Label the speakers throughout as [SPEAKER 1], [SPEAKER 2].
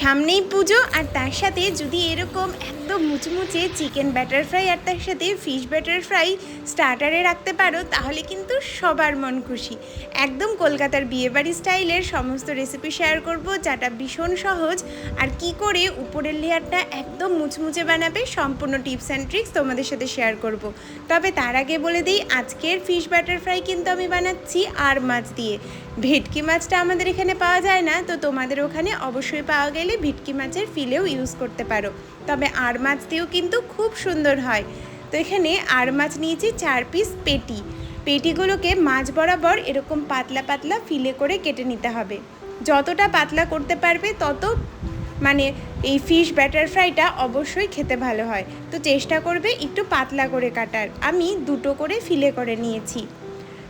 [SPEAKER 1] সামনেই পুজো আর তার সাথে যদি এরকম একদম মুচমুচে চিকেন ব্যাটার ফ্রাই আর তার সাথে ফিশ ব্যাটার ফ্রাই স্টার্টারে রাখতে পারো, তাহলে কিন্তু সবার মন খুশি। একদম কলকাতার বিয়েবাড়ি স্টাইলের সমস্ত রেসিপি শেয়ার করব, যাটা ভীষণ সহজ। আর কি করে উপরের লেয়ারটা একদম মুচমুচে বানাবে, সম্পূর্ণ টিপস অ্যান্ড ট্রিক্স তোমাদের সাথে শেয়ার করব। তবে তার আগে বলে দিই, আজকের ফিশ ব্যাটার ফ্রাই কিন্তু আমি বানাচ্ছি আর মাছ দিয়ে। ভেটকি মাছটা আমাদের এখানে পাওয়া যায় না, তো তোমাদের ওখানে অবশ্যই পাওয়া গেলে ভেটকি মাছের ফিলেও ইউজ করতে পারো। তবে আর মাছ দিয়েও কিন্তু খুব সুন্দর হয়। তো এখানে আর মাছ নিয়েছি চার পিস পেটি। পেটিগুলোকে মাছ বরাবর এরকম পাতলা পাতলা ফিলে করে কেটে নিতে হবে। যতটা পাতলা করতে পারবে তত মানে এই ফিশ ব্যাটার ফ্রাইটা অবশ্যই খেতে ভালো হয়। তো চেষ্টা করবে একটু পাতলা করে কাটার। আমি দুটো করে ফিলে করে নিয়েছি।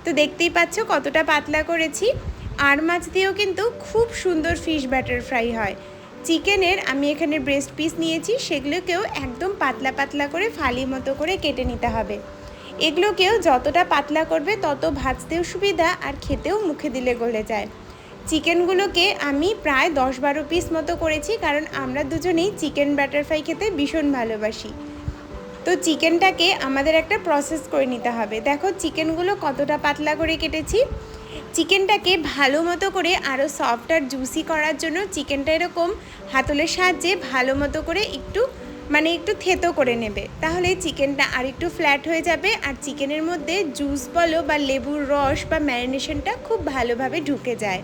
[SPEAKER 1] তো দেখতেই পাচ্ছ কতটা পাতলা করেছি। আর মাছ দিয়েও কিন্তু খুব সুন্দর ফিশ ব্যাটার ফ্রাই হয়। চিকেনের আমি এখানে ব্রেস্ট পিস নিয়েছি, সেগুলোকেও একদম পাতলা পাতলা করে ফালি মতো করে কেটে নিতে হবে। এগুলোকেও যতটা পাতলা করবে তত ভাজতেও সুবিধা আর খেতেও মুখে দিলে গলে যায়। চিকেনগুলোকে আমি প্রায় দশ বারো পিস মতো করেছি, কারণ আমরা দুজনেই চিকেন ব্যাটার ফ্রাই খেতে ভীষণ ভালোবাসি। তো চিকেনটাকে আমাদের একটা প্রসেস করে নিতে হবে। দেখো, চিকেনগুলো কতটা পাতলা করে কেটেছি। চিকেনটাকে ভালো মতো করে আরও সফট আর জুসি করার জন্য চিকেনটা এরকম হাতলের সাহায্যে ভালো মতো করে একটু মানে একটু থেতো করে নেবে। তাহলে চিকেনটা আর একটু ফ্ল্যাট হয়ে যাবে আর চিকেনের মধ্যে জুস বলো বা লেবুর রস বা ম্যারিনেশনটা খুব ভালোভাবে ঢুকে যায়।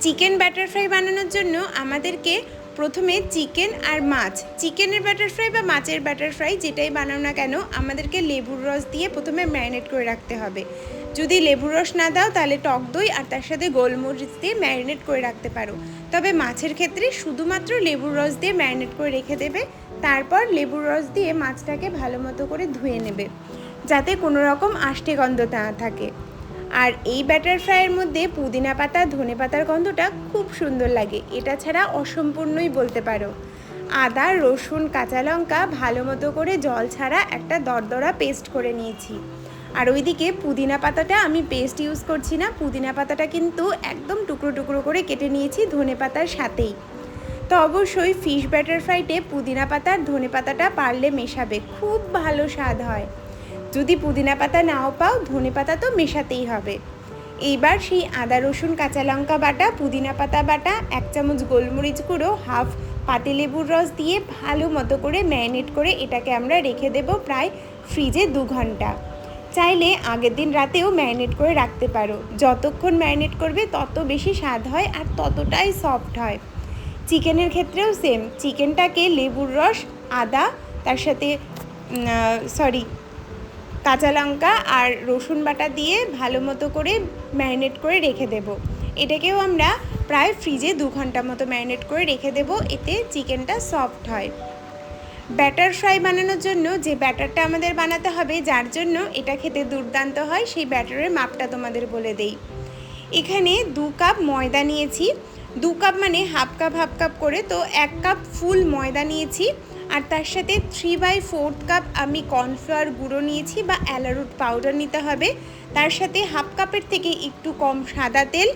[SPEAKER 1] চিকেন ব্যাটার ফ্রাই বানানোর জন্য আমাদেরকে প্রথমে চিকেন আর মাছ। চিকেনের ব্যাটার ফ্রাই বা মাছের ব্যাটার ফ্রাই যেটাই বানাও না কেন, আমাদেরকে লেবুর রস দিয়ে প্রথমে ম্যারিনেট করে রাখতে হবে। যদি লেবুর রস না দাও, তাহলে টক দই আর তার সাথে গোলমরিচ দিয়ে ম্যারিনেট করে রাখতে পারো। তবে মাছের ক্ষেত্রে শুধুমাত্র লেবুর রস দিয়ে ম্যারিনেট করে রেখে দেবে, তারপর লেবুর রস দিয়ে মাছটাকে ভালো মতো করে ধুয়ে নেবে, যাতে কোনো রকম আষ্টে গন্ধ না থাকে। আর এই ব্যাটার ফ্রাইয়ের মধ্যে পুদিনা পাতা, ধনে পাতার গন্ধটা খুব সুন্দর লাগে। এটা ছাড়া অসম্পূর্ণই বলতে পারো। আদা, রসুন, কাঁচা লঙ্কা ভালো মতো করে জল ছাড়া একটা দরদরা পেস্ট করে নিয়েছি। আর ওইদিকে পুদিনা পাতাটা আমি পেস্ট ইউজ করছি না। পুদিনা পাতাটা কিন্তু একদম টুকরো টুকরো করে কেটে নিয়েছি ধনে পাতার সাথেই। তো অবশ্যই ফিশ ব্যাটার ফ্রাইটে পুদিনা পাতার ধনে পাতাটা পারলে মেশাবে। খুব ভালো স্বাদ হয়। যদি পুদিনা পাতা নাও পাও, ধনে পাতা তো মেশাতেই হবে। এইবার সেই আদা, রসুন, কাঁচা লঙ্কা বাটা, পুদিনা পাতা বাটা, এক চামচ গোলমরিচ গুঁড়ো, হাফ পাতিলেবুর রস দিয়ে ভালো মতো করে ম্যারিনেট করে এটাকে আমরা রেখে দেব প্রায় ফ্রিজে দু ঘণ্টা। চাইলে আগের দিন রাতেও ম্যারিনেট করে রাখতে পারো। যতক্ষণ ম্যারিনেট করবে তত বেশি স্বাদ হয় আর ততটাই সফট হয়। চিকেনের ক্ষেত্রেও সেম চিকেনটাকে লেবুর রস, আদা, তার সাথে সরি কাঁচা লঙ্কা আর রসুন বাটা দিয়ে ভালো মতো করে ম্যারিনেট করে রেখে দেব। এটাকেও আমরা প্রায় ফ্রিজে দু ঘণ্টা মতো ম্যারিনেট করে রেখে দেব, এতে চিকেনটা সফট হয়। ব্যাটার ফ্রাই বানানোর জন্য যে ব্যাটারটা আমাদের বানাতে হবে, যার জন্য এটা খেতে দুর্দান্ত হয়, সেই ব্যাটারের মাপটা তোমাদের বলে দেই। এখানে দু কাপ ময়দা নিয়েছি। দু কাপ মানে হাফ কাপ হাফ কাপ করে, তো এক কাপ ফুল ময়দা নিয়েছি। আর তার সাথে থ্রি বাই ফোর্থ কাপ আমি কর্নফ্লাওয়ার গুঁড়ো নিয়েছি বা অ্যালারুট পাউডার নিতে হবে। তার সাথে হাফ কাপের থেকে একটু কম সাদা তেল,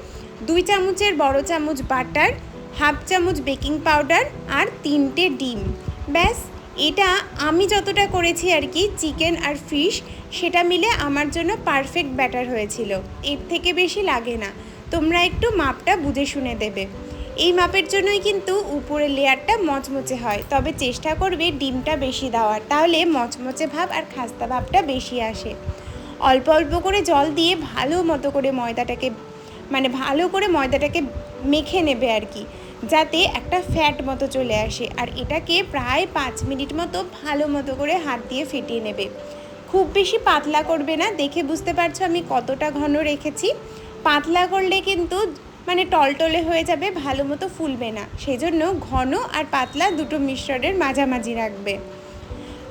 [SPEAKER 1] দুই চামচের বড় চামচ বাটার হাফ চামচ বেকিং পাউডার আর তিনটে ডিম। ব্যাস, এটা আমি যতটা করেছি আর কি চিকেন আর ফিশ সেটা মিলে আমার জন্য পারফেক্ট ব্যাটার হয়েছিল। এর থেকে বেশি লাগে না। তোমরা একটু মাপটা বুঝে শুনে দেবে। এই মাপের জন্যই কিন্তু উপরের লেয়ারটা মচমচে হয়। তবে চেষ্টা করবে ডিমটা বেশি দেওয়ার। তাহলে মচমচে ভাব আর খাস্তা ভাবটা বেশি আসে। অল্প অল্প করে জল দিয়ে ভালো মতো করে ময়দাটাকে মানে ভালো করে ময়দাটাকে মেখে নেবে আর কি, যাতে একটা ফ্যাট মতো চলে আসে। আর এটাকে প্রায় পাঁচ মিনিট মতো ভালো মতো করে হাত দিয়ে ফেটিয়ে নেবে। খুব বেশি পাতলা করবে না। দেখে বুঝতে পারছ আমি কতটা ঘন রেখেছি। পাতলা করলে কিন্তু মানে টলটলে হয়ে যাবে, ভালো মতো ফুলবে না। সেই জন্য ঘন আর পাতলা দুটো মিশ্রণের মাঝামাঝি রাখবে।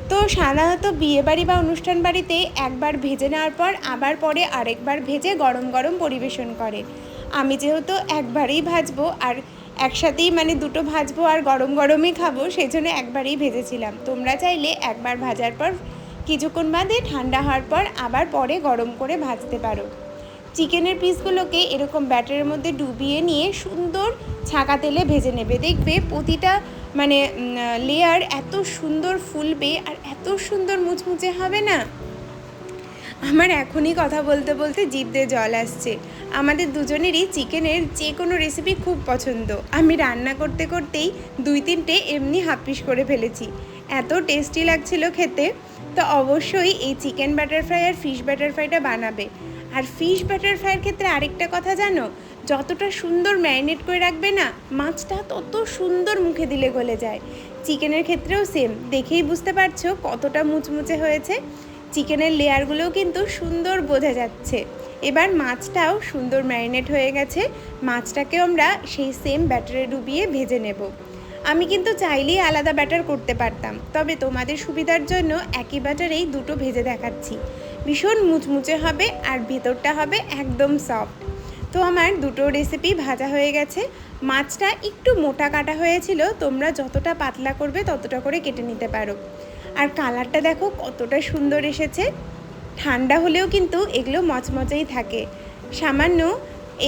[SPEAKER 1] তো সাধারণত বিয়েবাড়ি বা অনুষ্ঠান বাড়িতে একবার ভেজে নেওয়ার পর আবার পরে আরেকবার ভেজে গরম গরম পরিবেশন করে। আমি যেহেতু একবারেই ভাজবো আর একসাথেই মানে দুটো ভাজবো আর গরম গরমই খাব সেই জন্য একবারেই ভেজেছিলাম। তোমরা চাইলে একবার ভাজার পর কিছুক্ষণ বাদে ঠান্ডা হওয়ার পর আবার পরে গরম করে ভাজতে পারো। চিকেনের পিসগুলোকে এরকম ব্যাটারের মধ্যে ডুবিয়ে নিয়ে সুন্দর ছাকা তেলে ভেজে নেবে। দেখবে প্রতিটা মানে লেয়ার এত সুন্দর ফুলবে আর এত সুন্দর মুচমুচে হবে না? আমার এখনই কথা বলতে বলতে জিভ দিয়ে জল আসছে। আমাদের দুজনেরই চিকেনের যে কোনো রেসিপি খুব পছন্দ। আমি রান্না করতে করতেই দুই তিনটে এমনি হাপিস করে ফেলেছি। এত টেস্টি লাগছিল খেতে। তো অবশ্যই এই চিকেন বাটার ফ্রাই আর ফিশ বাটার ফ্রাইটা বানাবে। আর ফিশ বাটার ফ্রাইয়ের ক্ষেত্রে আরেকটা কথা জানো? যতটা সুন্দর ম্যারিনেট করে রাখবে না, মাছটা তত সুন্দর মুখে দিলে গলে যায়। চিকেনের ক্ষেত্রেও সেম দেখেই বুঝতে পারছ কতটা মুচমুচে হয়েছে। চিকেনের লেয়ারগুলোও কিন্তু সুন্দর বোঝা যাচ্ছে। এবার মাছটাও সুন্দর ম্যারিনেট হয়ে গেছে, মাছটাকেও আমরা সেই সেম ব্যাটারে ডুবিয়ে ভেজে নেব। আমি কিন্তু চাইলেই আলাদা ব্যাটার করতে পারতাম, তবে তোমাদের সুবিধার জন্য একই ব্যাটারেই দুটো ভেজে দেখাচ্ছি। ভীষণ মুচমুচে হবে আর ভেতরটা হবে একদম সফট তো আমার দুটো রেসিপি ভাজা হয়ে গেছে। মাছটা একটু মোটা কাটা হয়েছিল, তোমরা যতটা পাতলা করবে ততটা করে কেটে নিতে পারো। আর কালারটা দেখো কতটা সুন্দর এসেছে। ঠান্ডা হলেও কিন্তু এগুলো মচমচেই থাকে। সামান্য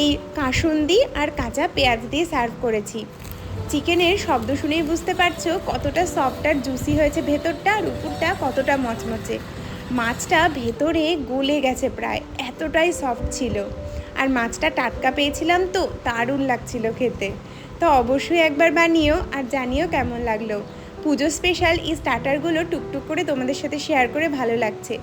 [SPEAKER 1] এই কাসুন্দি আর কাঁচা পেঁয়াজ দিয়ে সার্ভ করেছি। চিকেনের শব্দ শুনেই বুঝতে পারছ কতটা সফট আর জুসি হয়েছে ভেতরটা আর উপরটা কতটা মচমচে। মাছটা ভেতরে গলে গেছে প্রায়, এতটাই সফট ছিল। আর মাছটা টাটকা পেয়েছিলাম তো, দারুণ লাগছিল খেতে। তো অবশ্যই একবার বানিও আর জানিও কেমন লাগল। পুজো স্পেশাল এই স্টার্টারগুলো টুকটুক করে তোমাদের সাথে শেয়ার করে ভালো লাগছে।